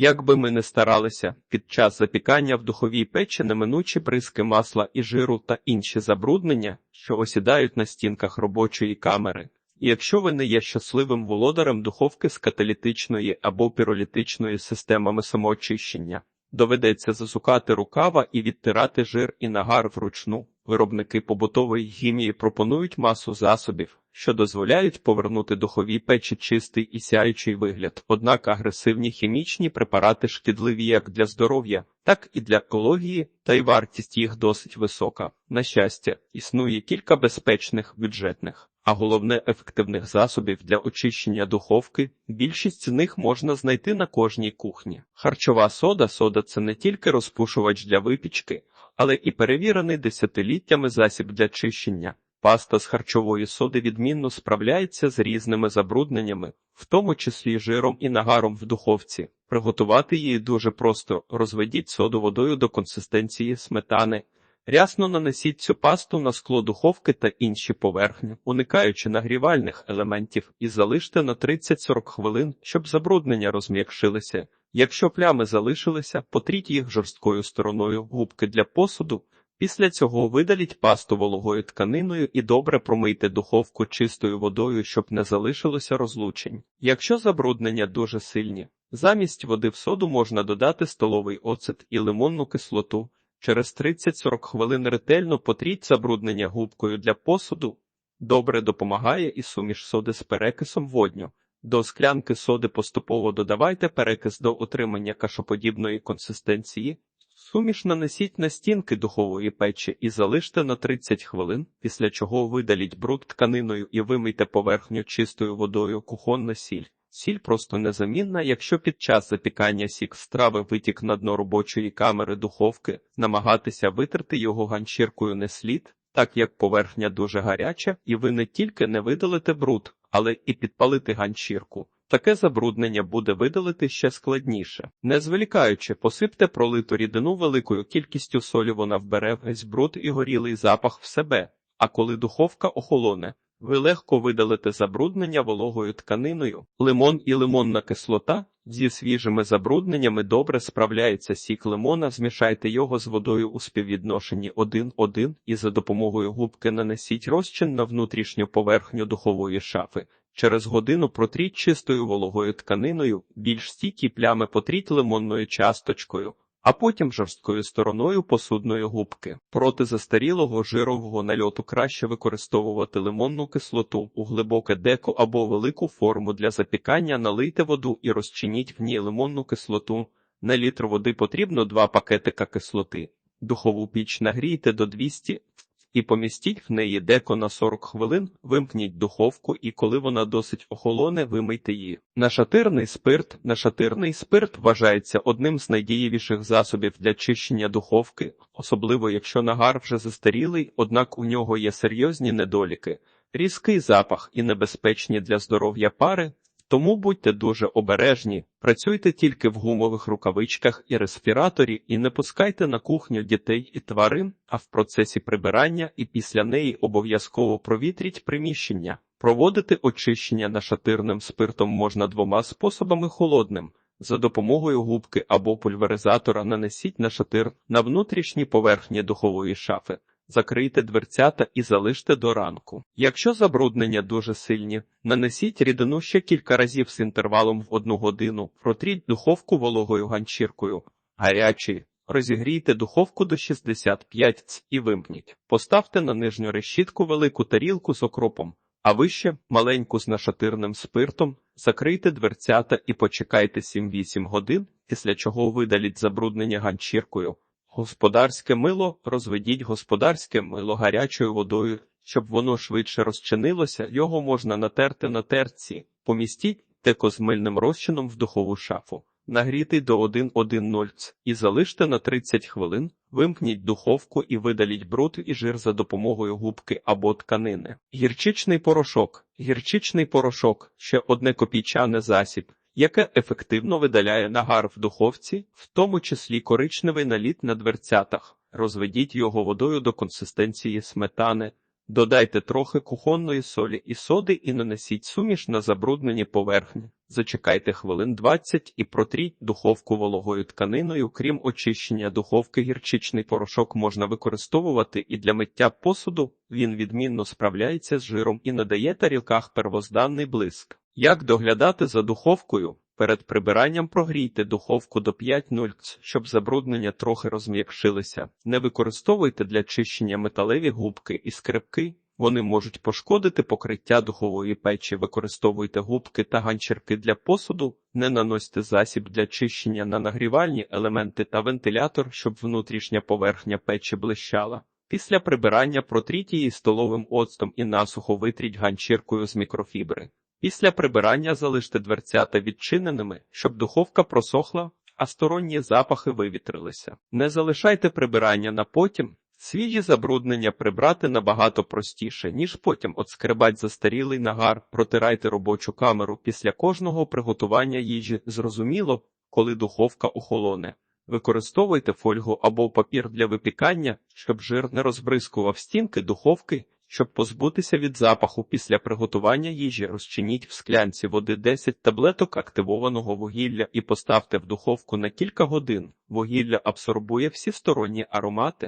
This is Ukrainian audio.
Як би ми не старалися, під час запікання в духовій печі неминучі бризки масла і жиру та інші забруднення, що осідають на стінках робочої камери. І якщо ви не є щасливим володарем духовки з каталітичної або піролітичної системами самоочищення, доведеться засукати рукава і відтирати жир і нагар вручну. Виробники побутової хімії пропонують масу засобів, що дозволяють повернути духовій печі чистий і сяючий вигляд. Однак агресивні хімічні препарати шкідливі як для здоров'я, так і для екології, та й вартість їх досить висока. На щастя, існує кілька безпечних бюджетних, а головне ефективних засобів для очищення духовки. Більшість з них можна знайти на кожній кухні. Харчова сода сода це не тільки розпушувач для випічки але і перевірений десятиліттями засіб для чищення. Паста з харчової соди відмінно справляється з різними забрудненнями, в тому числі жиром і нагаром в духовці. Приготувати її дуже просто розведіть соду водою до консистенції сметани. Рясно нанесіть цю пасту на скло духовки та інші поверхні, уникаючи нагрівальних елементів, і залиште на 30-40 хвилин, щоб забруднення розм'якшилися. Якщо плями залишилися, потріть їх жорсткою стороною губки для посуду. Після цього видаліть пасту вологою тканиною і добре промийте духовку чистою водою, щоб не залишилося розлучень. Якщо забруднення дуже сильні, замість води в соду можна додати столовий оцет і лимонну кислоту. Через 30-40 хвилин ретельно потріть забруднення губкою для посуду. Добре допомагає і суміш соди з перекисом водню. До склянки соди поступово додавайте перекис до отримання кашоподібної консистенції. Суміш нанесіть на стінки духової печі і залиште на 30 хвилин, після чого видаліть бруд тканиною і вимийте поверхню чистою водою кухонна сіль. Сіль просто незамінна, якщо під час запікання сік страви витік на дно робочої камери духовки, намагатися витерти його ганчіркою не слід, так як поверхня дуже гаряча, і ви не тільки не видалите бруд, але і підпалити ганчірку. Таке забруднення буде видалити ще складніше. Не зволікаючи, посипте пролиту рідину великою кількістю солі, вона вбере весь бруд і горілий запах в себе, а коли духовка охолоне, ви легко видалите забруднення вологою тканиною, лимон і лимонна кислота. Зі свіжими забрудненнями добре справляється сік лимона, змішайте його з водою у співвідношенні 1-1 і за допомогою губки нанесіть розчин на внутрішню поверхню духової шафи. Через годину протріть чистою вологою тканиною, більш стійкі плями потріть лимонною часточкою а потім жорсткою стороною посудної губки. Проти застарілого жирового нальоту краще використовувати лимонну кислоту у глибоке деко або велику форму для запікання, налийте воду і розчиніть в ній лимонну кислоту. На літр води потрібно два пакетика кислоти. Духову піч нагрійте до 200 і помістіть в неї деко на 40 хвилин, вимкніть духовку і коли вона досить охолоне, вимийте її. Нашатирний спирт Нашатирний спирт вважається одним з найдієвіших засобів для чищення духовки, особливо якщо нагар вже застарілий, однак у нього є серйозні недоліки, різкий запах і небезпечні для здоров'я пари. Тому будьте дуже обережні, працюйте тільки в гумових рукавичках і респіраторі, і не пускайте на кухню дітей і тварин, а в процесі прибирання і після неї обов'язково провітріть приміщення. Проводити очищення нашатирним спиртом можна двома способами холодним. За допомогою губки або пульверизатора нанесіть нашатир на внутрішні поверхні духової шафи закрийте дверцята і залиште до ранку. Якщо забруднення дуже сильні, нанесіть рідину ще кілька разів з інтервалом в одну годину, протріть духовку вологою ганчіркою, гарячий. Розігрійте духовку до 65 ц і вимкніть. Поставте на нижню решітку велику тарілку з окропом, а вище маленьку з нашатирним спиртом, закрийте дверцята і почекайте 7-8 годин, після чого видаліть забруднення ганчіркою. Господарське мило розведіть господарське мило гарячою водою, щоб воно швидше розчинилося, його можна натерти на терці, помістіть теко з мильним розчином в духову шафу, нагрітий до 1,1,0 ц і залиште на 30 хвилин, вимкніть духовку і видаліть бруд і жир за допомогою губки або тканини. Гірчичний порошок. Гірчичний порошок ще одне копійчане засіб яке ефективно видаляє нагар в духовці, в тому числі коричневий наліт на дверцятах. Розведіть його водою до консистенції сметани, додайте трохи кухонної солі і соди і нанесіть суміш на забруднені поверхні. Зачекайте хвилин 20 і протріть духовку вологою тканиною. Крім очищення духовки, гірчичний порошок можна використовувати і для миття посуду. Він відмінно справляється з жиром і надає тарілках первозданний блиск. Як доглядати за духовкою? Перед прибиранням прогрійте духовку до 5.0, щоб забруднення трохи розм'якшилися. Не використовуйте для чищення металеві губки і скрипки. Вони можуть пошкодити покриття духової печі. Використовуйте губки та ганчірки для посуду. Не наносьте засіб для чищення на нагрівальні елементи та вентилятор, щоб внутрішня поверхня печі блищала. Після прибирання протріть її столовим оцтом і насухо витріть ганчіркою з мікрофібри. Після прибирання залиште дверцята відчиненими, щоб духовка просохла, а сторонні запахи вивітрилися. Не залишайте прибирання на потім. Свіжі забруднення прибрати набагато простіше, ніж потім отскребать застарілий нагар, протирайте робочу камеру після кожного приготування їжі. Зрозуміло, коли духовка охолоне. Використовуйте фольгу або папір для випікання, щоб жир не розбризкував стінки духовки. Щоб позбутися від запаху після приготування їжі, розчиніть в склянці води 10 таблеток активованого вугілля і поставте в духовку на кілька годин. Вугілля абсорбує всі сторонні аромати.